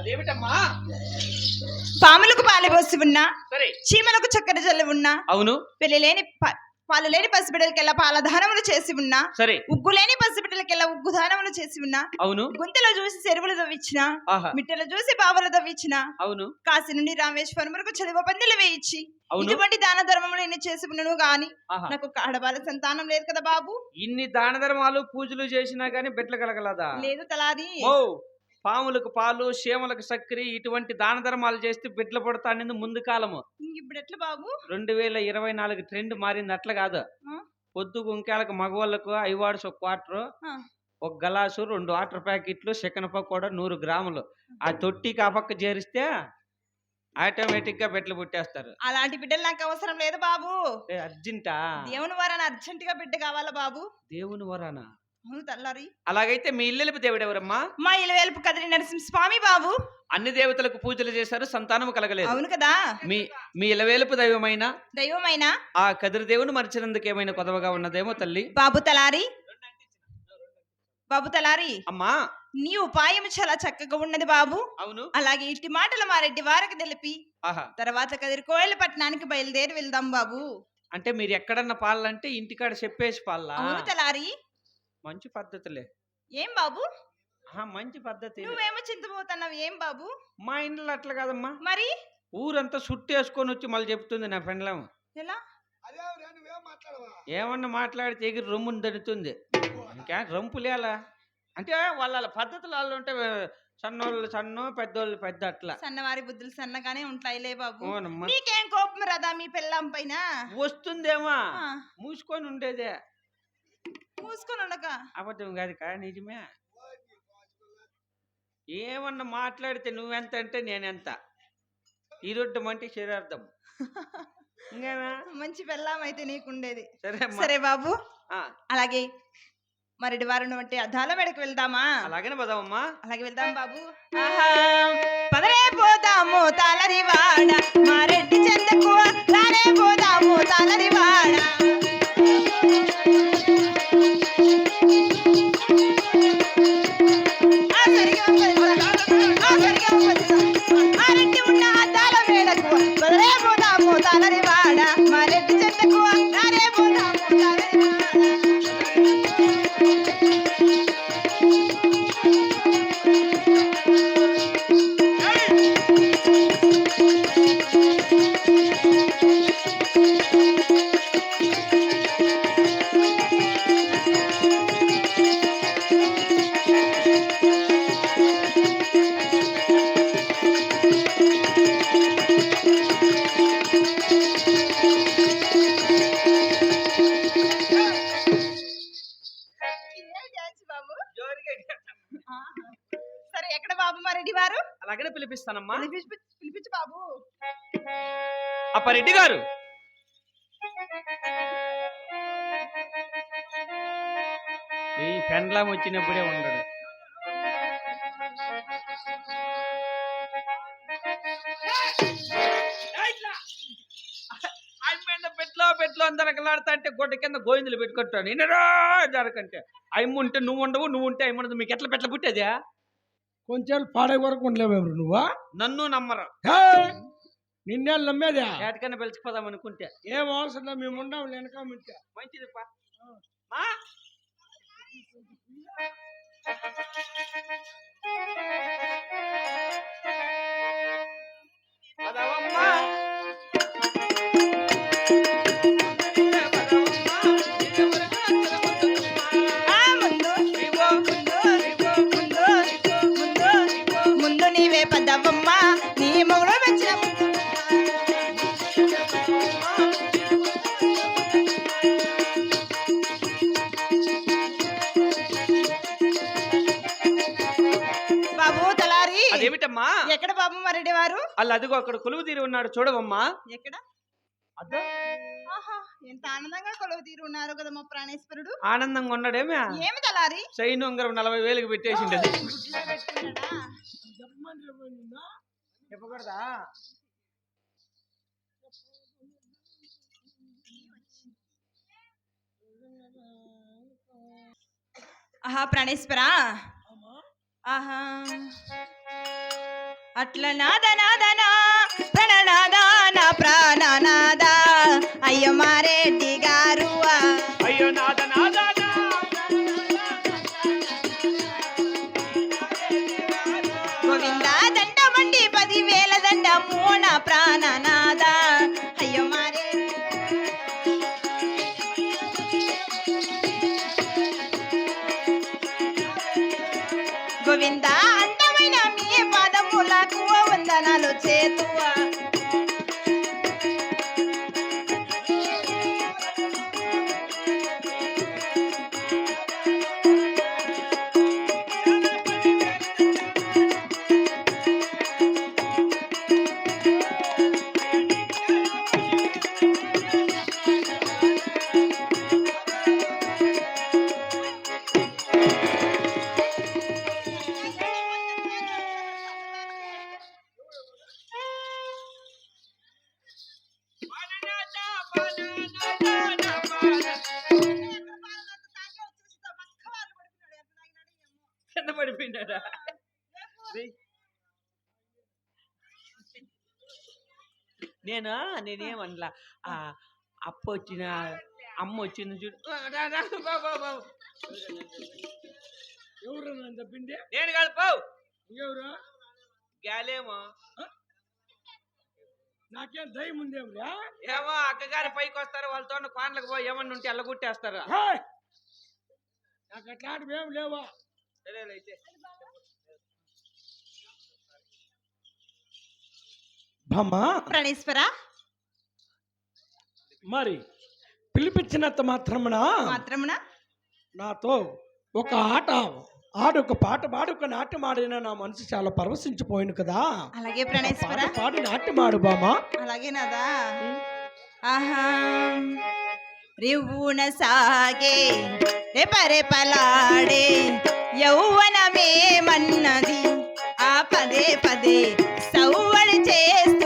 అదేమిటమ్మా? పాములకు పాలు పోసి ఉన్నా సరే. చీమలకు చక్కెర జల్లి ఉన్నా అవును. పెళ్ళి పాలు లేని పసిబిడ్డలకెల్లా పాల దానములు చేసి ఉన్నా సరే. ఉగ్గు లేని పసిబిడ్డలకెల్లా ఉగ్గు దానములు చేసి ఉన్నా అవును. గుంతలో చూసి చెరువులు తవ్వించిన ఆహా. మిట్టెలు చూసి బావులు తవ్వించిన అవును. కాశీ నుండి రామేశ్వరం వరకు చదువు పందిలు వేయించి అవును. ఇటువంటి దాన ధర్మములు ఎన్ని చేసి ఉన్నాను గాని ఆహా. నాకు ఒక ఆడవాళ్ళ సంతానం లేదు కదా బాబు. ఇన్ని దాన ధర్మాలు పూజలు చేసినా గానీ బిడ్డలు కలగలదా? లేదు తలాది. ఓ. పాములకు పాలు చీమలకు చక్కెర ఇటువంటి దాన ధర్మాలు చేస్తే బిడ్డలు పుడతానింది ముందు కాలము. ఇప్పుడు ఎట్లా బాబు? రెండు వేల ఇరవై నాలుగు ట్రెండ్ మారింది అట్లా కాదు? పొద్దు గుంకాలకు మగవాళ్ళకు ఐవాడ్స్ ఒక క్వార్టర్. ఒక గలాసు రెండు వాటర్ ప్యాకెట్లు చికెన్ పకోడా నూరు గ్రాములు. ఆ తొట్టికి ఆ పక్క చేరిస్తే ఆటోమేటిక్గా బిడ్డలు పుట్టేస్తారు. అలాంటి బిడ్డలు నాకు అవసరం లేదు బాబు. అర్జెంటా? దేవుని వారని అర్జెంట్గా బిడ్డ కావాలా బాబు? దేవుని వరానా? తల్లారి. అలాగైతే మీ ఇల్లెలుపు దేవుడు ఎవరమ్మా మా ఇలవేల్పు కదిరి నరసింహ స్వామి బాబు అన్ని దేవతలకు పూజలు చేశారు సంతానము కలగలేదు. అవును కదా? మీ మీ ఇలవేలుపు దైవమైన? దైవమైన? ఆ కదిరి దేవుని మరిచినందుకు ఏమైనా కొదవగా ఉన్నదేమో తల్లి. బాబు తలారి. బాబు తలారి అమ్మా! నీ ఉపాయం చాలా చక్కగా ఉన్నది బాబు. అవును. అలాగే ఇట్టి మాటలు మా రెడ్డి వారికి తెలిపి ఆహా! తర్వాత కదిరి కోయల పట్టణానికి బయలుదేరి వెళ్దాం బాబు. అంటే మీరు ఎక్కడన్నా పాలంటే ఇంటికాడ చెప్పేసి పాలా అవును తలారి. మంచి పద్ధతులే. ఏం బాబు? ఆహా, మంచి పద్ధతి. నువ్వేమో చింతపోతున్నావు ఏం బాబు? మా ఇంట్లో అట్లా కాదమ్మా. మరి? ఊరంతా చుట్టేసుకొని వచ్చి మళ్ళీ చెప్తుంది నా ఫ్రెండ్లేమో ఎలా? ఏమన్నా మాట్లాడితే ఎగిరి రొమ్ముని దడుతుంది. ఇంకా రంపులేలా? అంటే వాళ్ళ పద్ధతులు వాళ్ళు ఉంటే సన్నోళ్ళు సన్ను పెద్దోళ్ళు పెద్ద అట్లా. సన్నవారి బుద్ధులు సన్నగానే ఉంటాయిలే బాబు. నీకేం కోపం రాదా మీ పిల్లం పైన? వస్తుందేమా. మూసుకొని ఉండేదే. మూసుకొని ఉండక అబద్ధం కాదు కా నిజమే. ఏమన్నా మాట్లాడితే నువ్వెంత అంటే నేనెంత? ఈరొడ్డం అంటే శరీరార్థం. ఇంకేనా? మంచి పిల్లం అయితే నీకుండేది. సరే. సరే బాబు. ఆ, అలాగే మరిడి వారిని బట్టి అద్దాల మెడకు వెళ్దామా? అలాగనే పదామమ్మా అలాగే వెళ్దాం బాబు. పదరే పోదాము తాళరి వాడ. మారెడ్డి చెందకు రానే పోదాము తాళరి Música సరే ఎక్కడ బాబు మా రెడ్డి వారు. అలాగనే పిలిపిస్తానమ్మా. పిలిపించు బాబు. అప్పారెడ్డి గారు. ఈ పెండ్లాం వచ్చినప్పుడే ఉండడు. పెట్లో పెట్లో అందరకలాడుతా అంటే గొడ్డ కింద గోవిందులు పెట్టుకుంటాను ఇన్నరా జరకంటే. అమ్మ ఉంటే నువ్వు ఉండవు నువ్వు ఉంటే అమ్మ ఉండదు. మీకు ఎట్లా పెట్ల పుట్టేదా? కొంచెం పాడే వరకు ఉండలేవు నువ్వా? నన్ను నమ్మరు! నిన్నే నమ్మేదా? ఏటికన్నా పిలిచిపోదాం అనుకుంటే. ఏం అవసరం మేము ఉండాం వెనక ముంచా మంచిది మా? ఎక్కడ బాబు మరెడ్డి వారు? అల్ల అదిగో అక్కడ కొలువు తీరి ఉన్నాడు చూడవమ్మా. ఎక్కడ? అదో. ఆహా ఎంత ఆనందంగా కొలువు తీరు ఉన్నారు కదా మా ప్రాణేశ్వరుడు. ఆనందంగా ఉన్నాడేమే? ఏమి తలారి చైన్ ఉంగరం నలభై వేలకు పెట్టుకున్నాడా? చెప్పకూడదా? ఆహా ప్రాణేశ్వరా? ఆహా. అట్ల నాద నాదనా ప్రణనాద. నా ప్రాణనాద అయ్యో మారెడ్డి గారు అయ్యో నాద నాద గోవింద దండమండి పదివేల దండ మూన ప్రాణనాద నేనా నేనేమనలా ఆ అప్ప వచ్చిన అమ్మ వచ్చింది చూడు. ఎవరు చెప్పింది నేను కాదు ఎవరు? గాలేమో. నాకేం దయ్యం ఉందేమిరా? ఏమో అక్కగారి పైకి వస్తారు వాళ్ళతో కోనలకు పోయి ఏమన్నా ఉంటే అల్లగొట్టేస్తారు. హాయ్! నాకు అట్లాంటివి ఏం లేవా? సరేలే బామ్మా ప్రణేశ్వర. మరి పిలిపించినంత మాత్రమున? మాత్రమున? నాతో ఒక ఆట ఆడొక పాట పాడి ఒక నాట్యం ఆడిన నా మనసు చాలా పరవశించిపోయింది కదా. అలాగే ప్రణేశ్వర. పాట పాడి నాట్యం ఆడు బామా. అలాగే నాదా? ఆహా. రివ్వున సాగే రెపరెపలాడే యౌవనమేమన్నది ఆ పదే పదే సవ్వడి చేస్తున్నది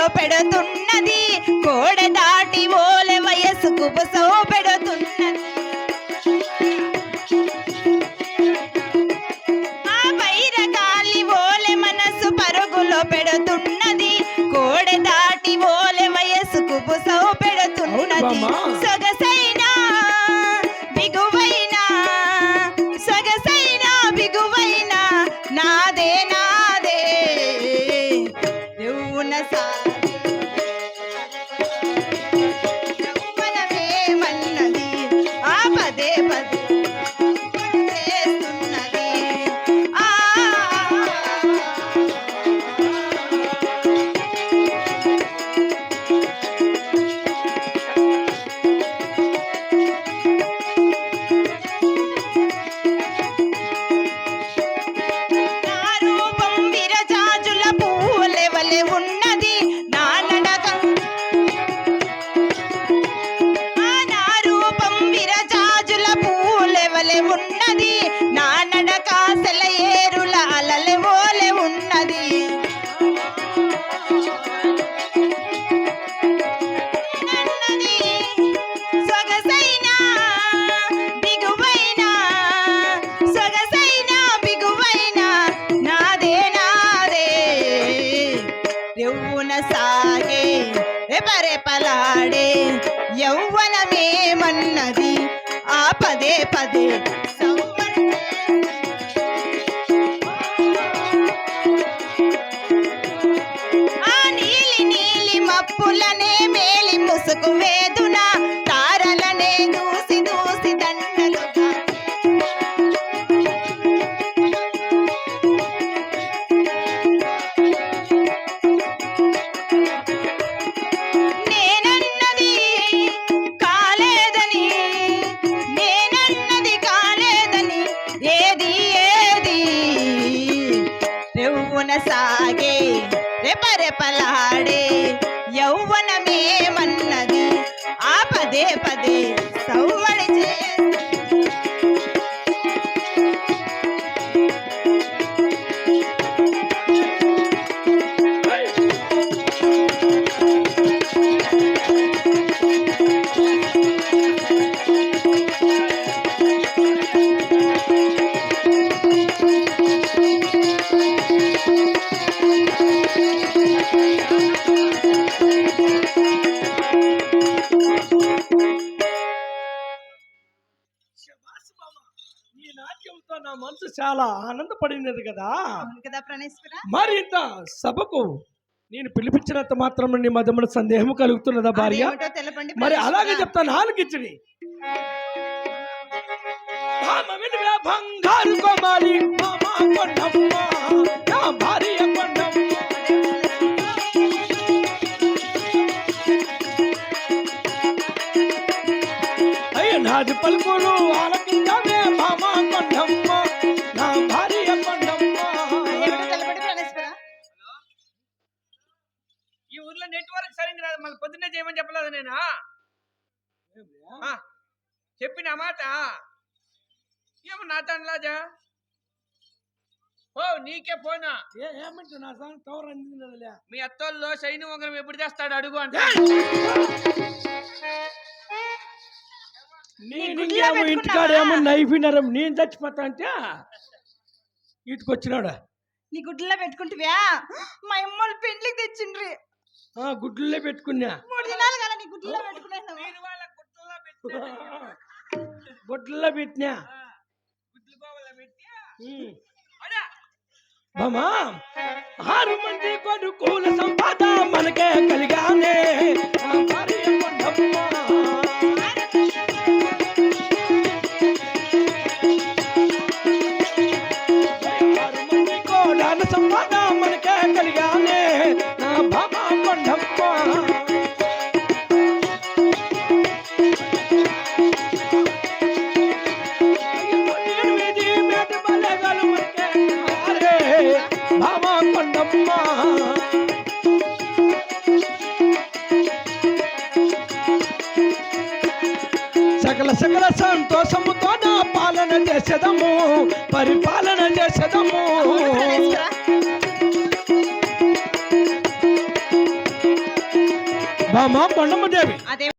పరుగులో పెడుతున్నది. కోడ దాటి ఓలె పెడుతున్నది. ఆ పైర గాలి ఓలె మనసు పరుగులో పెడుతున్నది. కోడ దాటి ఓలె పెడుతున్నది. యౌవన సాగే రెపరెపలాడే యౌవనమేమన్నది ఆ పదే పదే పదే మన్నది. ఆ పదే పదే సవ్వడి చేస్తా చాలా ఆనందపడినది కదా. అవును కదా ప్రణేశ్వర? మరి ఇంత సభకు నేను పిలిపించినంత మాత్రం నీ మధ్యమున సందేహం కలుగుతున్నదా భార్య? మరి. అలాగే భామ విలువ బంగారు భార్య నాది పలుకులు ఆలకించవే ఊర్లో నెట్వర్క్ సరిగ్గా రాదు. మళ్ళీ పొద్దున్నే చేయమని చెప్పలేదు నేను? చెప్పిన మాట. ఏమో నా తండ్లాజా ఓ నీకే ఫోనా? ఏ- ఏమంటే నా అందిందిలే మీ అత్తోళ్ళు శైని ఉంగరం ఎప్పుడు తెస్తాడు అడుగు అంటే. నేను గుడ్లో ఇంకేమో పెట్టుకున్నావా? ఇంటికాడేమో నైపుణ్యం నేను చచ్చిపోతా అంటే ఇటుకొచ్చినాడు? నీ గుడ్లలో పెట్టుకుంటువ్యా? మా అమ్మోళ్ళు పెండ్లికి తెచ్చిండ్రి. గుడ్లే పెట్టుకున్నా. గుడ్లలో పెట్టినా. గుడ్లు గోవలో పెట్టి ఉమ్. అడా. బామా ఆరు మంది కొడుకుల సంపాద మనకే కలిగానే. ஆமா பண்ண முடியாது